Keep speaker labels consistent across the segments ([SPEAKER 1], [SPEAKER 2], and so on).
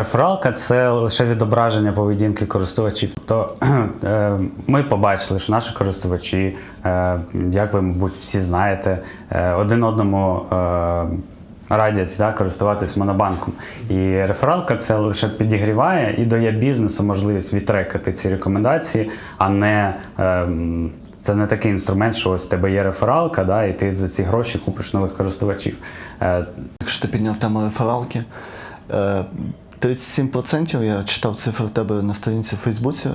[SPEAKER 1] Рефералка це лише відображення поведінки користувачів. Тобто ми побачили, що наші користувачі, е, як ви, мабуть, всі знаєте, е, один одному радять да, користуватись монобанком. І рефералка це лише підігріває і дає бізнесу можливість відтрекати ці рекомендації, а не. Це не такий інструмент, що ось в тебе є рефералка, да, і ти за ці гроші купиш нових користувачів.
[SPEAKER 2] Якщо ти підняв тему рефералки, 37% я читав цифри в тебе на сторінці в Фейсбуці,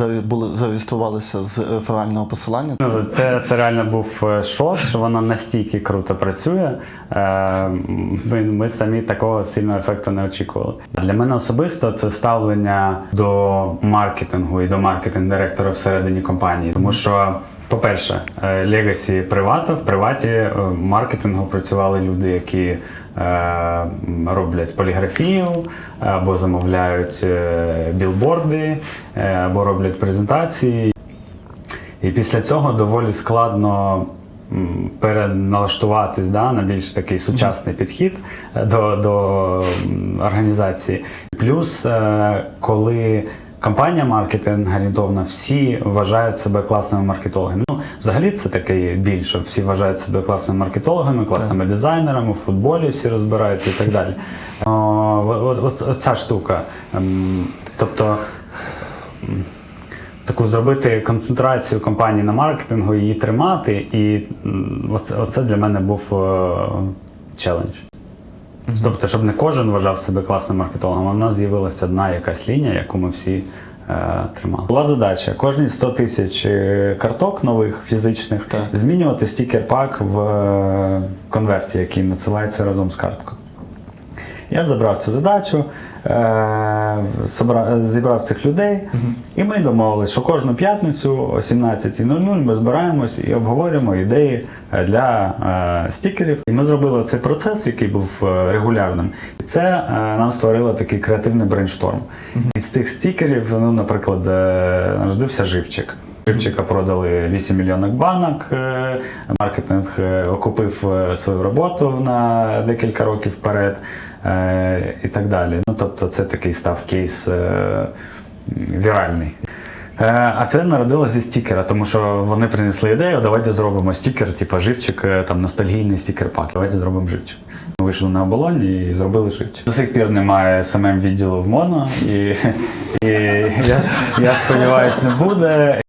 [SPEAKER 2] е, були зареєструвалися з реферального посилання.
[SPEAKER 1] Ну, Це, це реально був е, шок, що воно настільки круто працює. Е, Ми, ми самі такого сильного ефекту не очікували. Для мене особисто це ставлення до маркетингу і до маркетинг-директора всередині компанії. Тому що, по-перше, легасі привата в приваті маркетингу працювали люди, які роблять поліграфію, або замовляють е, білборди, е, або роблять презентації. І після цього доволі складно переналаштуватись да, на більш такий сучасний підхід е, до, до організації. Плюс, е, коли компанія маркетинг орієнтовна, всі вважають себе класними маркетологами. Ну, взагалі це таке більше. Всі вважають себе класними маркетологами, класними дизайнерами, в футболі всі розбираються і так далі. О, оця штука. Ем, Тобто таку зробити концентрацію компанії на маркетингу, її тримати, і оце, оце для мене був е, челендж. Тобто, щоб не кожен вважав себе класним маркетологом, а в нас з'явилася одна якась лінія, яку ми всі е, тримали. Була задача кожні 100 тисяч е, карток нових фізичних
[SPEAKER 2] Так.
[SPEAKER 1] змінювати стікер-пак в е, конверті, який надсилається разом з карткою. Я забрав цю задачу, е, зібрав цих людей, і ми домовились, що кожну п'ятницю о 17.00 ми збираємось і обговорюємо ідеї е, для е, стікерів. І ми зробили цей процес, який був регулярним. І це нам створило такий креативний брейншторм. Із цих стікерів, ну, наприклад, народився живчик. Живчика продали 8 мільйонок банок. е, Маркетинг е, окупив е, свою роботу на декілька років вперед і так далі. Ну, тобто, це такий став кейс віральний. А це народилося зі стікера, тому що вони принесли ідею, давайте зробимо стікер, типу живчик, там ностальгійний стікер-пак. Давайте зробимо живчик. Ми вийшли на оболоні і зробили живчик. До сих пір немає самим відділу в моно, і, і я, я сподіваюся, не буде.